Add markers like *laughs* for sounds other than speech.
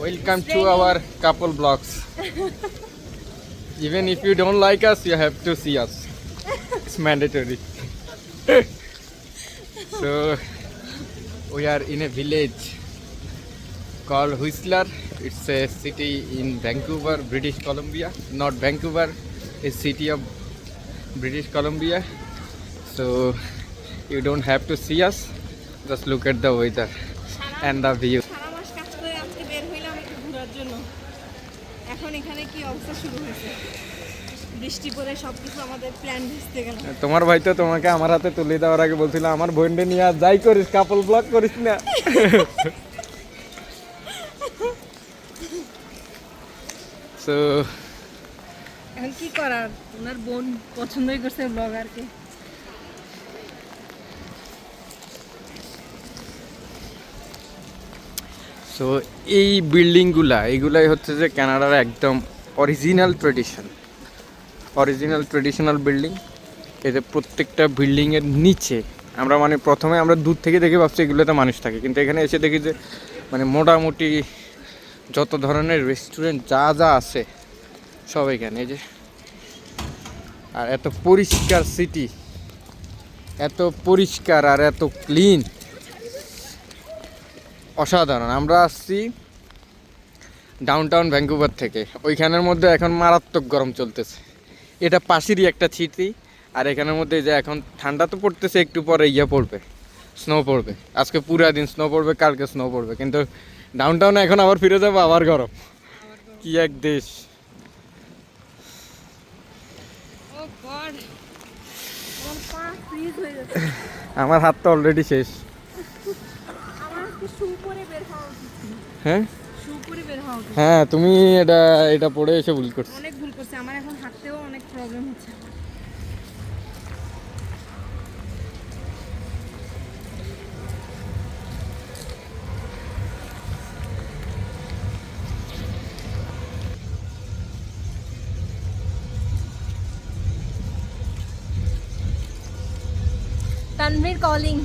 Welcome to our couple blocks. Even if you don't like us, you have to see us. It's mandatory. so we are in a village called Whistler. It's a city in Vancouver, British Columbia. Not Vancouver, a city of British Columbia. So you don't have to see us. Just look at the weather and the view. এখন এখানে কি অবস্থা শুরু হয়েছে? বৃষ্টি পড়ে সবকিছু আমাদের প্ল্যান ভেস্তে গেল। তোমার ভাই তো তোমাকে আমার হাতে তুলে দেওয়ার আগে বলছিল আমার বোনটা নিয়ে আর যাই করিস কাপল ব্লক করিস না। *laughs* সো এখন কি করার? ওনার বোন পছন্দই করছে ব্লগারকে সো এই বিল্ডিংগুলা এইগুলাই হচ্ছে যে কানাডার একদম original tradition original traditional building এতে প্রত্যেকটা বিল্ডিংয়ের নিচে, আমরা মানে প্রথমে আমরা দূর থেকে দেখে ভাবছি এগুলোতে মানুষ থাকে। কিন্তু এখানে এসে দেখি যে মানে মোটামুটি যত ধরনের রেস্টুরেন্ট যা যা আছে, সব এখানে। এই যে, আর এত পরিষ্কার সিটি এত পরিষ্কার আর এত ক্লিন অসাধারণ। আমরা আসছি ডাউন টাউন ভ্যাঙ্কুভার থেকে। ওইখানের মধ্যে এখন মারাত্মক গরম চলতেছে। এটা পাশেরই একটা ছিটি আর এখানের মধ্যে যে এখন ঠান্ডা তো পড়তেছে একটু পরে ইয়ে পড়বে স্নো পড়বে। আজকে পুরা দিন স্নো পড়বে কালকে স্নো পড়বে। কিন্তু ডাউনটাউনে এখন আবার ফিরে যাব আবার গরম। কি এক দেশ। হয়ে যাচ্ছে। আমার হাত তো অলরেডি শেষ। হ্যাঁ? হ্যাঁ তুমি এটা এটা পড়ে এসে ভুল করছ। অনেক ভুল করছে আমার এখন হাঁটতেও অনেক প্রবলেম হচ্ছে তানভীর কলিং